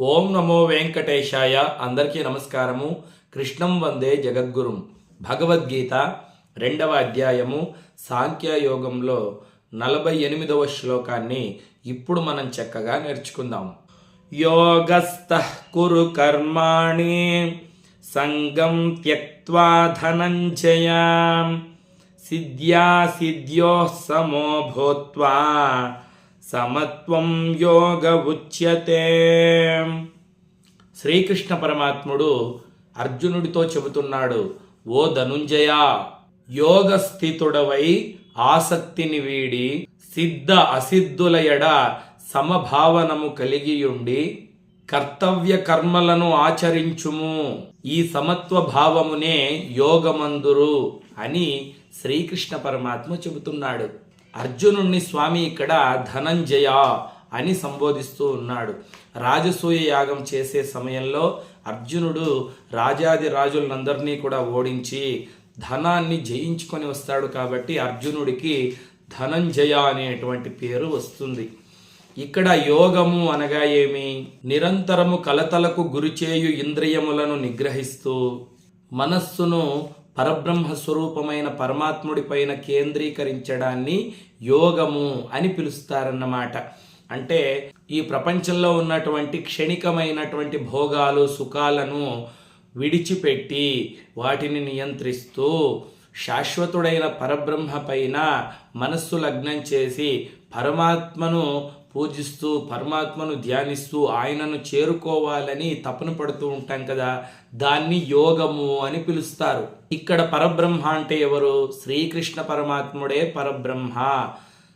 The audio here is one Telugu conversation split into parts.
ఓం నమో వెంకటేశాయ. అందరికీ నమస్కారము. కృష్ణం వందే జగద్గురుం. భగవద్గీత రెండవ అధ్యాయము. సాంఖ్యయోగంలో నలభై ఎనిమిదవ శ్లోకాన్ని ఇప్పుడు మనం చక్కగా నేర్చుకుందాం. యోగస్థ కురు కర్మాణి సంగం త్యక్వా ధనంజయ సిద్ధ్యా సిద్ధ్యో సమో భూత్వా సమత్వం యోగ ఉచ్యతే. శ్రీకృష్ణ పరమాత్ముడు అర్జునుడితో చెబుతున్నాడు ఓ ధనుంజయ యోగ స్థితుడవై ఆసక్తిని వీడి సిద్ధ అసిద్ధుల ఎడ సమభావనము కలిగియుండి కర్తవ్య కర్మలను ఆచరించుము. ఈ సమత్వ భావమునే యోగమందురు అని శ్రీకృష్ణ పరమాత్మ చెబుతున్నాడు. అర్జునుణ్ణి స్వామి ఇక్కడ ధనంజయ అని సంబోధిస్తూ ఉన్నాడు. రాజసూయ యాగం చేసే సమయంలో అర్జునుడు రాజాది రాజులందరినీ కూడా ఓడించి ధనాన్ని జయించుకొని వస్తాడు కాబట్టి అర్జునుడికి ధనంజయ అనేటువంటి పేరు వస్తుంది. ఇక్కడ యోగము అనగా ఏమి? నిరంతరము కలతలకు గురిచేయు ఇంద్రియములను నిగ్రహిస్తూ మనస్సును పరబ్రహ్మ స్వరూపమైన పరమాత్ముడి పైన కేంద్రీకరించడాన్ని యోగము అని పిలుస్తారన్నమాట. అంటే ఈ ప్రపంచంలో ఉన్నటువంటి క్షణికమైనటువంటి భోగాలు సుఖాలను విడిచిపెట్టి వాటిని నియంత్రిస్తూ శాశ్వతుడైన పరబ్రహ్మ పైన మనస్సు లగ్నం చేసి పరమాత్మను పూజిస్తూ పరమాత్మను ధ్యానిస్తూ ఆయనను చేరుకోవాలని తపన పడుతూ ఉంటాం కదా దాన్ని యోగము అని పిలుస్తారు. ఇక్కడ పరబ్రహ్మ అంటే ఎవరు? శ్రీకృష్ణ పరమాత్ముడే పరబ్రహ్మ.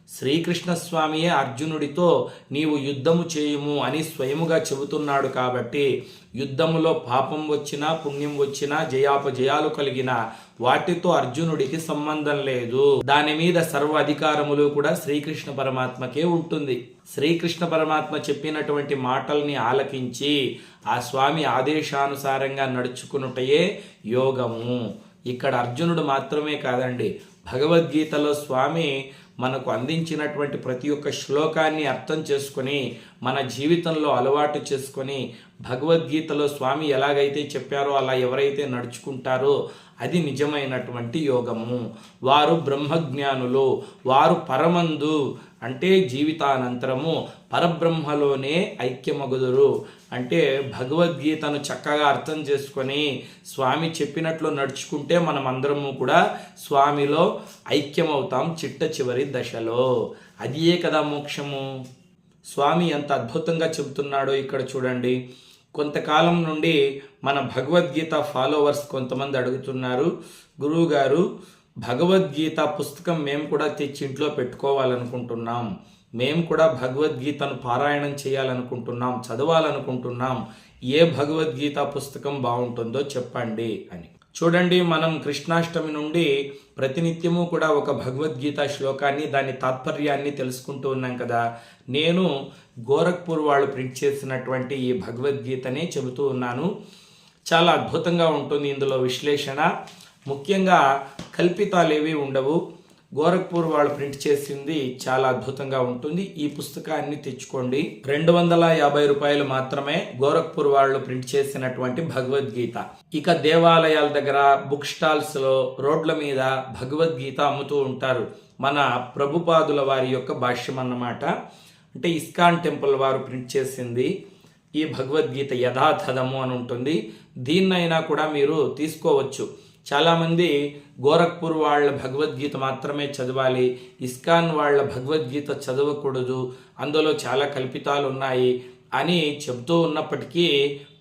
శ్రీకృష్ణ స్వామియే అర్జునుడితో నీవు యుద్ధము చేయుము అని స్వయముగా చెబుతున్నాడు కాబట్టి యుద్ధములో పాపం వచ్చినా పుణ్యం వచ్చినా జయాపజయాలు కలిగిన వాటితో అర్జునుడికి సంబంధం లేదు. దాని మీద సర్వ అధికారములు కూడా శ్రీకృష్ణ పరమాత్మకే ఉంటుంది. శ్రీకృష్ణ పరమాత్మ చెప్పినటువంటి మాటల్ని ఆలకించి ఆ స్వామి ఆదేశానుసారంగా నడుచుకునుటయే యోగము. ఇక్కడ అర్జునుడు మాత్రమే కాదండి భగవద్గీతలో స్వామి మనకు అందించినటువంటి ప్రతి ఒక్క శ్లోకాన్ని అర్థం చేసుకొని మన జీవితంలో అలవాటు చేసుకొని భగవద్గీతలో స్వామి ఎలాగైతే చెప్పారో అలా ఎవరైతే నడుచుకుంటారో అది నిజమైనటువంటి యోగము. వారు బ్రహ్మజ్ఞానులు వారు పరమందు అంటే జీవితానంతరము పరబ్రహ్మలోనే ఐక్యమగుదురు. అంటే భగవద్గీతను చక్కగా అర్థం చేసుకొని స్వామి చెప్పినట్లు నడుచుకుంటే మనం అందరము కూడా స్వామిలో ఐక్యమవుతాం చిట్ట చివరి దశలో. అదియే కదా మోక్షము. స్వామి ఎంత అద్భుతంగా చెబుతున్నాడో ఇక్కడ చూడండి. కొంతకాలం నుండి మన భగవద్గీత ఫాలోవర్స్ కొంతమంది అడుగుతున్నారు గురువుగారు భగవద్గీత పుస్తకం మేము కూడా తెచ్చి ఇంట్లో పెట్టుకోవాలనుకుంటున్నాం. మేము కూడా భగవద్గీతను పారాయణం చేయాలనుకుంటున్నాం చదవాలనుకుంటున్నాం. ఏ భగవద్గీత పుస్తకం బాగుంటుందో చెప్పండి అని. చూడండి మనం కృష్ణాష్టమి నుండి ప్రతినిత్యము కూడా ఒక భగవద్గీత శ్లోకాన్ని దాని తాత్పర్యాన్ని తెలుసుకుంటూ ఉన్నాం కదా. నేను గోరఖ్పూర్ వాళ్ళు ప్రింట్ చేసినటువంటి ఈ భగవద్గీతనే చెబుతూ ఉన్నాను. చాలా అద్భుతంగా ఉంటుంది ఇందులో విశ్లేషణ. ముఖ్యంగా కల్పితాలు ఏవి ఉండవు. గోరఖ్పూర్ వాళ్ళు ప్రింట్ చేసింది చాలా అద్భుతంగా ఉంటుంది. ఈ పుస్తకాన్ని తెచ్చుకోండి. రెండు వందల యాభై రూపాయలు మాత్రమే గోరఖ్పూర్ వాళ్ళు ప్రింట్ చేసినటువంటి భగవద్గీత. ఇక దేవాలయాల దగ్గర బుక్ స్టాల్స్లో రోడ్ల మీద భగవద్గీత అమ్ముతూ ఉంటారు. మన ప్రభుపాదుల వారి యొక్క భాష్యం అన్నమాట. అంటే ఇస్కాన్ టెంపుల్ వారు ప్రింట్ చేసింది ఈ భగవద్గీత యథాతథము అని ఉంటుంది. దీన్నైనా కూడా మీరు తీసుకోవచ్చు. చాలామంది గోరఖ్పూర్ వాళ్ళ భగవద్గీత మాత్రమే చదవాలి ఇస్కాన్ వాళ్ళ భగవద్గీత చదవకూడదు అందులో చాలా కల్పితాలు ఉన్నాయి అని చెబుతూ ఉన్నప్పటికీ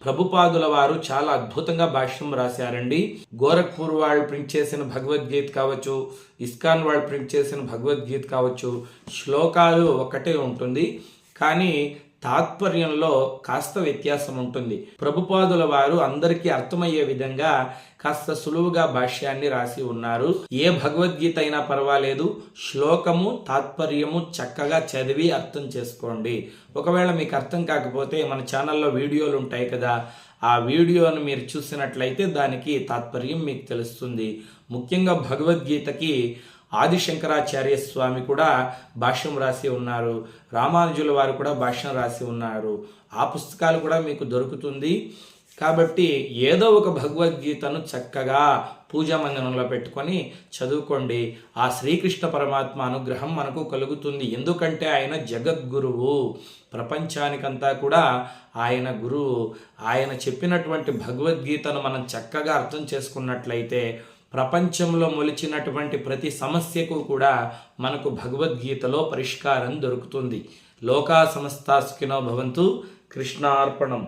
ప్రభుపాదుల వారు చాలా అద్భుతంగా భాష్యం రాశారండి. గోరఖ్పూర్ వాళ్ళు ప్రింట్ చేసిన భగవద్గీత కావచ్చు ఇస్కాన్ వాళ్ళు ప్రింట్ చేసిన భగవద్గీత కావచ్చు శ్లోకాలు ఒకటే ఉంటుంది. కానీ తాత్పర్యంలో కాస్త వ్యత్యాసం ఉంటుంది ప్రభుపాదుల వారు అందరికీ అర్థమయ్యే విధంగా కాస్త సులువుగా భాష్యాన్ని రాసి ఉన్నారు. ఏ భగవద్గీత అయినా పర్వాలేదు. శ్లోకము తాత్పర్యము చక్కగా చదివి అర్థం చేసుకోండి. ఒకవేళ మీకు అర్థం కాకపోతే మన ఛానల్లో వీడియోలు ఉంటాయి కదా ఆ వీడియోను మీరు చూసినట్లయితే దానికి తాత్పర్యం మీకు తెలుస్తుంది. ముఖ్యంగా భగవద్గీతకి ఆదిశంకరాచార్య స్వామి కూడా భాష్యం రాసి ఉన్నారు. రామానుజుల వారు కూడా భాష్యం రాసి ఉన్నారు. ఆ పుస్తకాలు కూడా మీకు దొరుకుతుంది. కాబట్టి ఏదో ఒక భగవద్గీతను చక్కగా పూజా మందిరంలో పెట్టుకొని చదువుకోండి. ఆ శ్రీకృష్ణ పరమాత్మ అనుగ్రహం మనకు కలుగుతుంది. ఎందుకంటే ఆయన జగద్గురువు. ప్రపంచానికంతా కూడా ఆయన గురువు. ఆయన చెప్పినటువంటి భగవద్గీతను మనం చక్కగా అర్థం చేసుకున్నట్లయితే ప్రపంచంలో మొలిచినటువంటి ప్రతి సమస్యకు కూడా మనకు భగవద్గీతలో పరిష్కారం దొరుకుతుంది. లోకా సమస్తాస్కినో భవంతు కృష్ణార్పణం.